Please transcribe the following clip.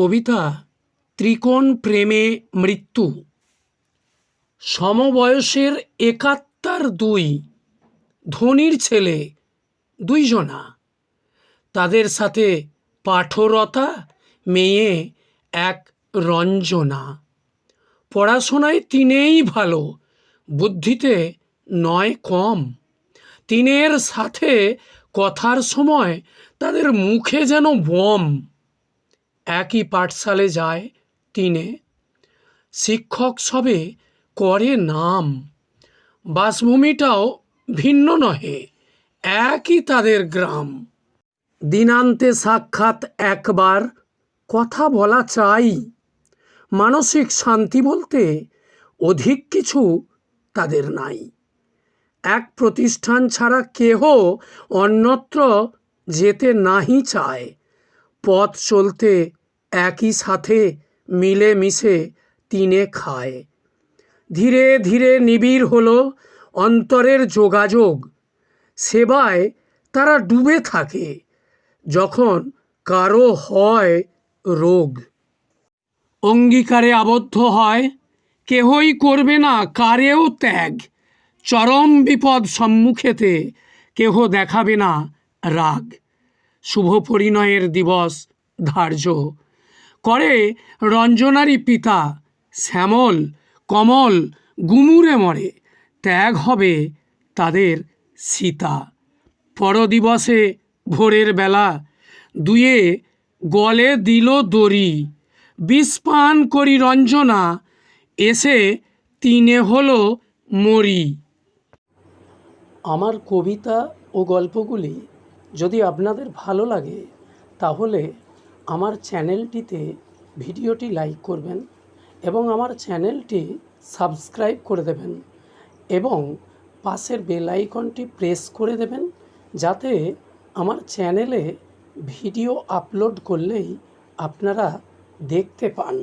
কবিতা ত্রিকোণ প্রেমে মৃত্যু। সমবয়সের একাত্তর দুই, ধনির ছেলে দুইজনা। তাদের সাথে পাঠরতা, মেয়ে এক রঞ্জনা। পড়াশোনায় তিনেই ভালো, বুদ্ধিতে নয় কম। তিনের সাথে কথার সময় তাদের মুখে যেন বম। একই পাঠশালে যায় তিনে। শিক্ষক সবে করে নাম। বাসভূমিটাও ভিন্ন নহে, একই তাদের গ্রাম। দিনান্তে সাক্ষাৎ একবার, কথা বলা চাই। মানসিক শান্তি বলতে অধিক কিছু তাদের নাই। এক প্রতিষ্ঠান ছাড়া কেহ অন্যত্র যেতে নাহি চায়। পথ চলতে একই সাথে মিলে মিশে তিনে খায়। ধীরে ধীরে নিবিড় হল অন্তরের যোগাযোগ। সেবায় তারা ডুবে থাকে যখন কারও হয় রোগ। অঙ্গীকারে আবদ্ধ হয়, কেহই করবে না, কারেও ত্যাগ। চরম বিপদ সম্মুখেতে কেহ দেখাবে না রাগ। শুভ পরিণয়ের দিবস ধার্য। করে রঞ্জনারই পিতা। শ্যামল, কমল গুমুরে মরে। ত্যাগ হবে তাদের সীতা। পরদিবসে ভোরের বেলা দুয়ে গলে দিল দড়ি। বিষ পান করি রঞ্জনা, এসে তিনে হলো মরি। আমার কবিতা ও গল্পগুলি যদি আপনাদের ভালো লাগে, তাহলে আমার চ্যানেলটিতে ভিডিওটি লাইক করবেন এবং আমার চ্যানেলটি সাবস্ক্রাইব করে দেবেন এবং পাশের বেল আইকনটি প্রেস করে দেবেন যাতে আমার চ্যানেলে ভিডিও আপলোড করলেই আপনারা দেখতে পান।